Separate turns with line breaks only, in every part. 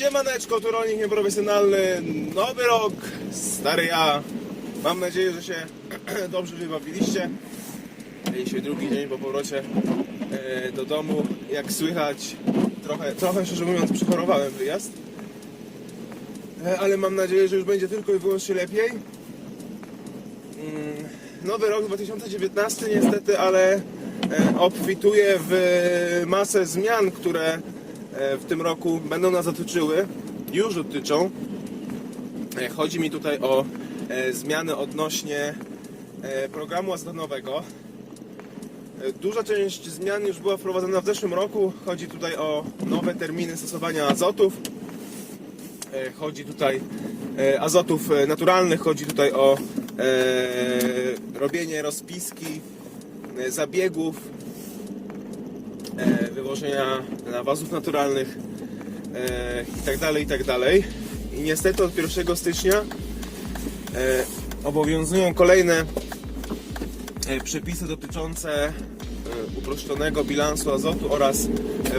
Siemaneczko, tu rolnik nieprofesjonalny, nowy rok, stary ja. Mam nadzieję, że się dobrze wybawiliście. Dzisiaj drugi dzień po powrocie e, do domu. Jak słychać, trochę, trochę szczerze mówiąc przechorowałem wyjazd. E, Ale mam nadzieję, że już będzie tylko i wyłącznie lepiej. Mm, Nowy rok 2019 niestety, ale e, obfituje w masę zmian, które w tym roku będą nas dotyczyły, już dotyczą. E, Chodzi mi tutaj o e, zmiany odnośnie e, programu azotowego. E, Duża część zmian już była wprowadzona w zeszłym roku. Chodzi tutaj o nowe terminy stosowania azotów. E, Chodzi tutaj e, azotów e, naturalnych, chodzi tutaj o e, robienie rozpiski e, zabiegów, e, wywożenia nawozów naturalnych e, i tak tak. I niestety od 1 stycznia e, obowiązują kolejne e, przepisy dotyczące uproszczonego bilansu azotu oraz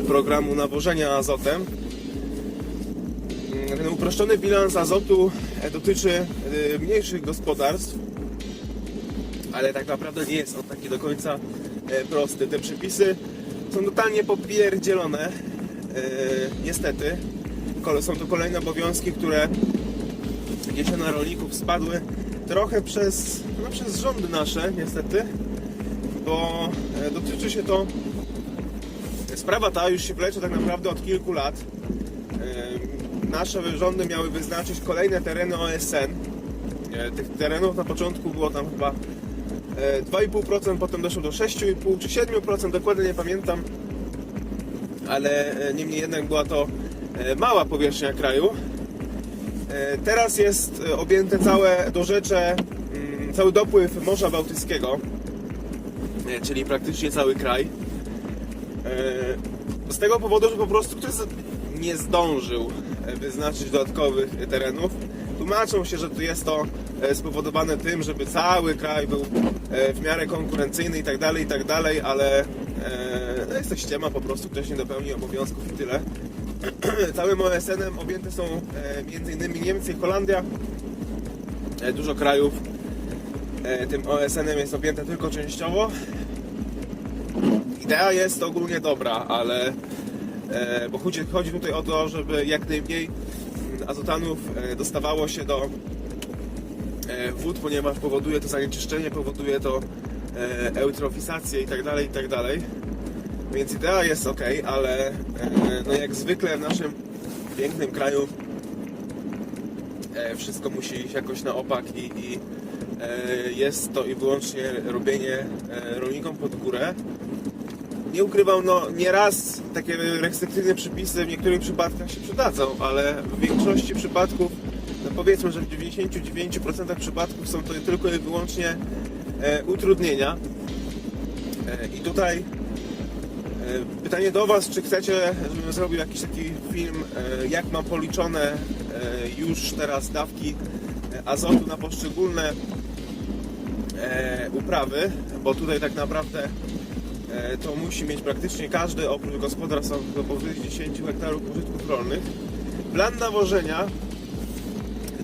programu nawożenia azotem. Mm, Ten uproszczony bilans azotu dotyczy mniejszych gospodarstw, ale tak naprawdę nie jest on taki do końca prosty. Te przepisy są totalnie popierdzielone, e, niestety. Są to kolejne obowiązki, które gdzieś na rolników spadły trochę przez, no, przez rządy nasze, niestety, bo e, dotyczy się to Sprawa ta już się wlecze tak naprawdę od kilku lat. Em, Nasze rządy miały wyznaczyć kolejne tereny OSN. E, Tych terenów na początku było tam chyba e, 2,5%, potem doszło do 6,5% czy 7%, dokładnie nie pamiętam. Ale e, niemniej jednak była to e, mała powierzchnia kraju. E, Teraz jest e, objęte całe dorzecze, mm, cały dopływ Morza Bałtyckiego, e, czyli praktycznie cały kraj. E, Z tego powodu, że po prostu ktoś nie zdążył e, wyznaczyć dodatkowych terenów. Tłumaczą się, że to jest to e, spowodowane tym, żeby cały kraj był e, w miarę konkurencyjny i tak dalej, i tak dalej, ale e, no jest to ściema, po prostu ktoś nie dopełni obowiązków i tyle. Całym OSN-em objęte są e, m.in. Niemcy Holandia. E, Dużo krajów e, tym OSN-em jest objęte tylko częściowo. Idea jest ogólnie dobra, ale e, bo chodzi, chodzi tutaj o to, żeby jak najmniej azotanów e, dostawało się do e, wód, ponieważ powoduje to zanieczyszczenie, powoduje to e, eutrofizację i tak dalej, i tak. Więc idea jest ok, ale e, no jak zwykle w naszym pięknym kraju e, wszystko musi iść jakoś na opak i, i e, jest to i wyłącznie robienie e, rolnikom pod górę. Nie ukrywam, no nieraz takie restrykcyjne przepisy w niektórych przypadkach się przydadzą, ale w większości przypadków, powiedzmy, że w 99% przypadków są to tylko i wyłącznie e, utrudnienia. E, I tutaj e, pytanie do Was, czy chcecie, żebym zrobił jakiś taki film, jak mam policzone już teraz dawki azotu na poszczególne uprawy, bo tutaj tak naprawdę to musi mieć praktycznie każdy oprócz gospodarstw do powyżej 10 hektarów użytków rolnych. Plan nawożenia,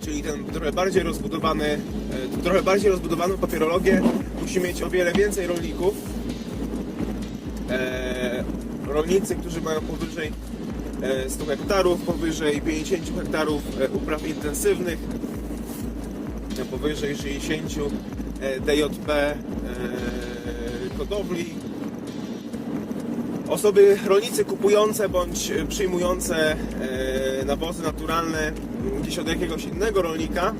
czyli ten trochę bardziej rozbudowany, e, trochę bardziej rozbudowaną papierologię, musi mieć o wiele więcej rolników. E, rolnicy, którzy mają powyżej e, 100 hektarów, powyżej 50 hektarów e, upraw intensywnych, e, powyżej 60 e, DJP e, hodowli. Osoby, rolnicy kupujące bądź e, przyjmujące e, nawozy naturalne gdzieś od jakiegoś innego rolnika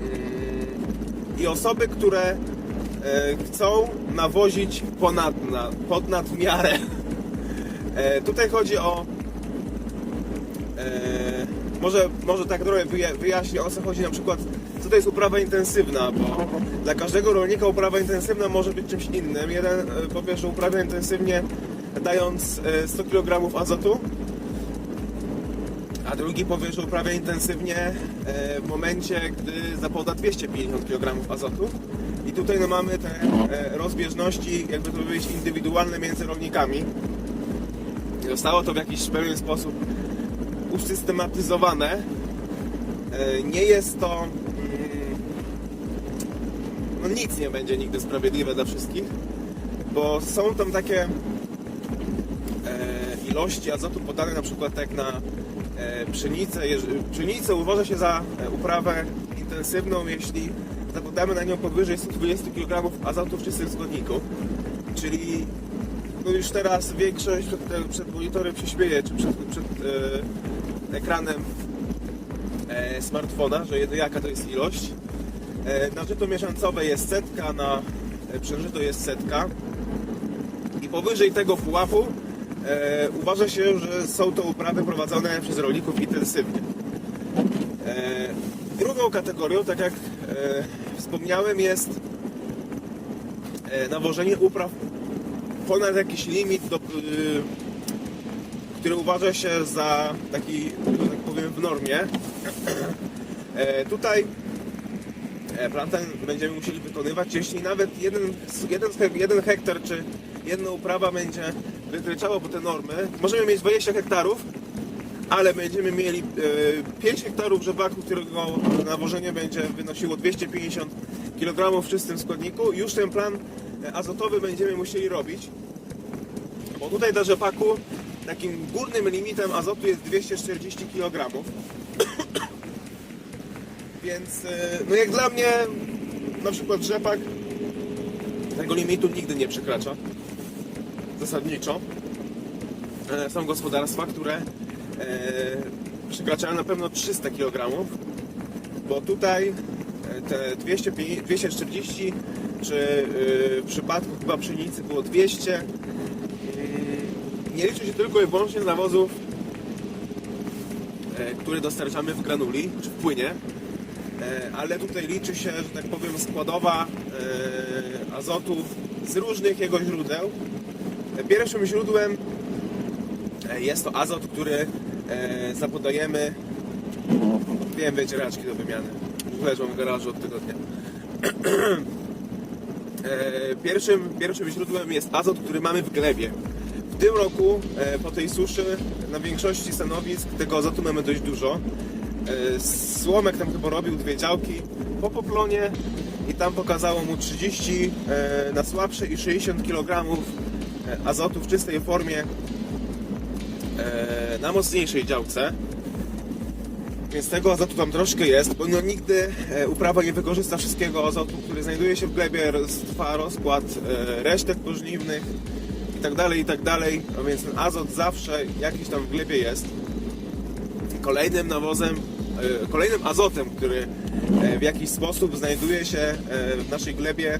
Mm, i osoby, które e, chcą nawozić ponad, na, pod nadmiarę. E, tutaj chodzi o może, może tak trochę wyja- wyjaśnię o co chodzi na przykład co to jest uprawa intensywna, bo dla każdego rolnika uprawa intensywna może być czymś innym. Jeden e, powie, że uprawia intensywnie dając e, 100 kg azotu, a drugi powie, że uprawia intensywnie e, w momencie, gdy zapoda 250 kg azotu. I tutaj no, mamy te e, rozbieżności, jakby to powiedzieć, indywidualne między rolnikami. Zostało to w jakiś pewien sposób usystematyzowane. E, Nie jest to. mm, No nic nie będzie nigdy sprawiedliwe dla wszystkich, bo są tam takie ilości azotu podane na przykład tak na pszenicę. Jeż- Pszenicę uważa się za e, uprawę intensywną, jeśli zakładamy na nią powyżej 120 kg azotu w czystym składniku. Czyli no już teraz większość przed, te- przed monitorem się śmieje, czy przed, przed e, ekranem e, smartfona, że jaka to jest ilość. E, na żyto mieszańcowe jest setka, na e, przężyto jest setka. I powyżej tego pułapu e, uważa się, że są to uprawy prowadzone przez rolników intensywnie. E, drugą kategorią, tak jak e, wspomniałem, jest e, nawożenie upraw ponad jakiś limit, do, y, który uważa się za taki, że tak powiem, w normie. E, tutaj e, ten będziemy musieli wykonywać, jeśli nawet jeden, jeden, jeden hektar czy jedna uprawa będzie wykraczało po te normy. Możemy mieć 20 hektarów, ale będziemy mieli e, 5 hektarów rzepaku, którego nawożenie będzie wynosiło 250 kg w czystym składniku. Już ten plan e, azotowy będziemy musieli robić, bo tutaj dla rzepaku takim górnym limitem azotu jest 240 kg. Więc e, no jak dla mnie na przykład rzepak tego limitu nigdy nie przekracza zasadniczo. E, Są gospodarstwa, które e, przekraczają na pewno 300 kg, bo tutaj e, te 200, 240 czy e, w przypadku chyba pszenicy było 200 mm, nie liczy się tylko i wyłącznie nawozów, e, które dostarczamy w granuli czy w płynie, e, ale tutaj liczy się, że tak powiem, składowa e, azotu z różnych jego źródeł. Pierwszym źródłem e, jest to azot, który e, zapodajemy wiem, wycieraczki do wymiany. Leżą w garażu od tygodnia. E, Pierwszym, pierwszym źródłem jest azot, który mamy w glebie. W tym roku po tej suszy na większości stanowisk tego azotu mamy dość dużo. Słomek tam chyba robił dwie działki po poplonie i tam pokazało mu 30 e, na słabsze i 60 kg azotu w czystej formie e, na mocniejszej działce. Więc tego azotu tam troszkę jest, bo no nigdy e, uprawa nie wykorzysta wszystkiego azotu, który znajduje się w glebie, trwa rozkład e, resztek pożniwnych i tak dalej, i tak. A więc ten azot zawsze jakiś tam w glebie jest. Kolejnym nawozem, e, kolejnym azotem, który e, w jakiś sposób znajduje się e, w naszej glebie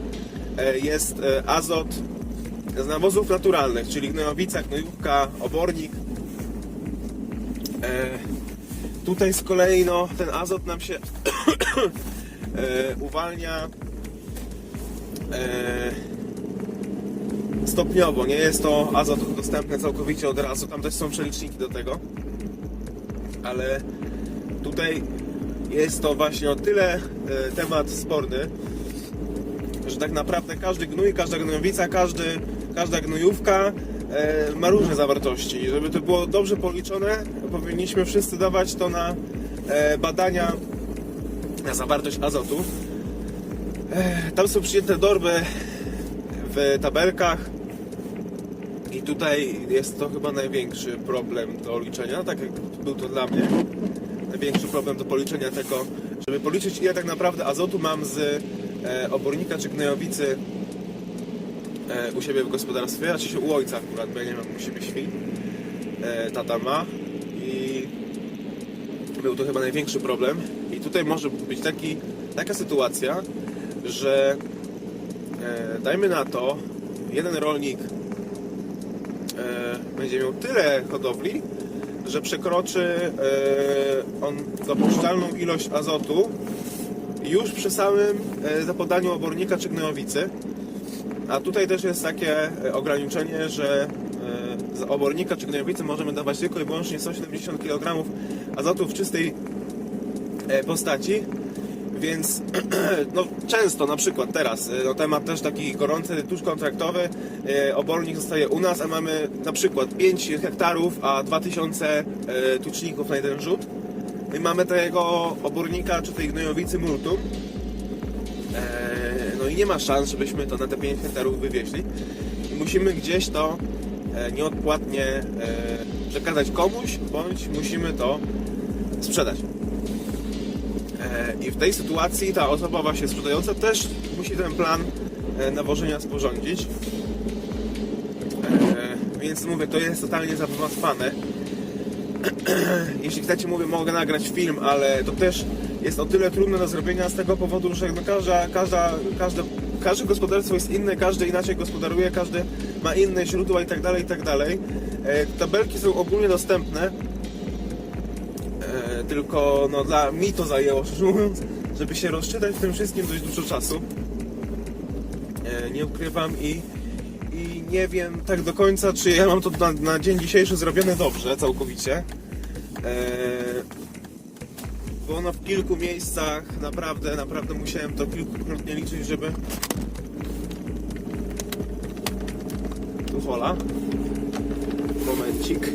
e, jest e, azot z nawozów naturalnych, czyli gnojowica, gnojówka, obornik. E, Tutaj z kolei no, ten azot nam się e, uwalnia e, stopniowo. Nie jest to azot dostępny całkowicie od razu. Tam też są przeliczniki do tego. Ale tutaj jest to właśnie o tyle e, temat sporny, że tak naprawdę każdy gnój, każda gnojowica, każdy, każda gnojówka e, ma różne zawartości. Żeby to było dobrze policzone, powinniśmy wszyscy dawać to na e, badania na zawartość azotu. E, tam są przyjęte dorby w tabelkach i tutaj jest to chyba największy problem do liczenia, tak jak był to dla mnie. Największy problem do policzenia tego, żeby policzyć ile tak naprawdę azotu mam z obornika czy gnojowicy u siebie w gospodarstwie, znaczy się u ojca akurat, bo ja nie mam u siebie świń. E, tata ma i był to chyba największy problem. I tutaj może być taki, taka sytuacja, że e, dajmy na to, jeden rolnik e, będzie miał tyle hodowli, że przekroczy e, on dopuszczalną ilość azotu już przy samym e, zapodaniu obornika czy gnojowicy. A tutaj też jest takie e, ograniczenie, że e, z obornika czy gnojowicy możemy dawać tylko i wyłącznie 170 kg azotu w czystej e, postaci. Więc no, często, na przykład teraz, no, temat też taki gorący, tuż kontraktowy, obornik zostaje u nas, a mamy na przykład 5 hektarów, a 2000 y, tuczników na jeden rzut. I mamy tego obornika czy tej gnojowicy multum. I nie ma szans, żebyśmy to na te 5 hektarów wywieźli. I musimy gdzieś to e, nieodpłatnie e, przekazać komuś, bądź musimy to sprzedać. E, I w tej sytuacji ta osoba właśnie sprzedająca też musi ten plan nawożenia sporządzić. Więc mówię, to jest totalnie zabawne. Jeśli chcecie, mówię, mogę nagrać film, ale to też jest o tyle trudne do zrobienia z tego powodu, że no każda, każda, każde, każde gospodarstwo jest inne, każdy inaczej gospodaruje, każdy ma inne źródła i tak dalej, i tak dalej. E, Tabelki są ogólnie dostępne, E, tylko no, dla mi to zajęło, szczerze mówiąc, żeby się rozczytać w tym wszystkim dość dużo czasu. E, nie ukrywam i, i nie wiem tak do końca, czy ja mam to na, na dzień dzisiejszy zrobione dobrze, całkowicie. Bo no w kilku miejscach naprawdę, naprawdę musiałem to kilkukrotnie liczyć, żeby... Tu hola. Momencik.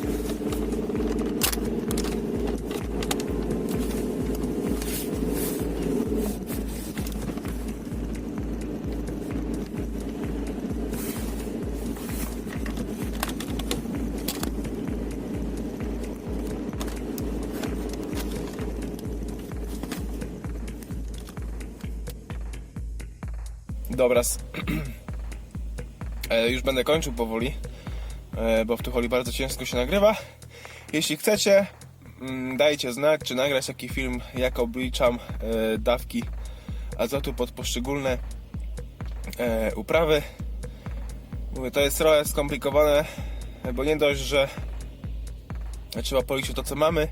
Dobra, e, już będę kończył powoli, e, bo w Tucholi bardzo ciężko się nagrywa. Jeśli chcecie, mm, dajcie znać, czy nagrać taki film, jak obliczam e, dawki azotu pod poszczególne uprawy. Mówię, to jest trochę skomplikowane, bo nie dość, że trzeba policzyć to, co mamy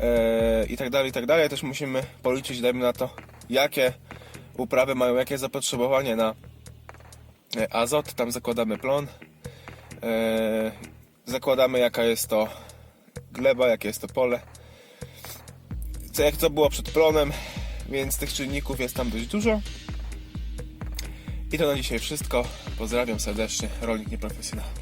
e, i tak dalej, i tak dalej, też musimy policzyć, dajmy na to, jakie uprawy mają jakie zapotrzebowanie na e, azot, tam zakładamy plon, e, zakładamy jaka jest to gleba, jakie jest to pole, co jak to było przed plonem, więc tych czynników jest tam dość dużo. I to na dzisiaj wszystko. Pozdrawiam serdecznie, rolnik nieprofesjonalny.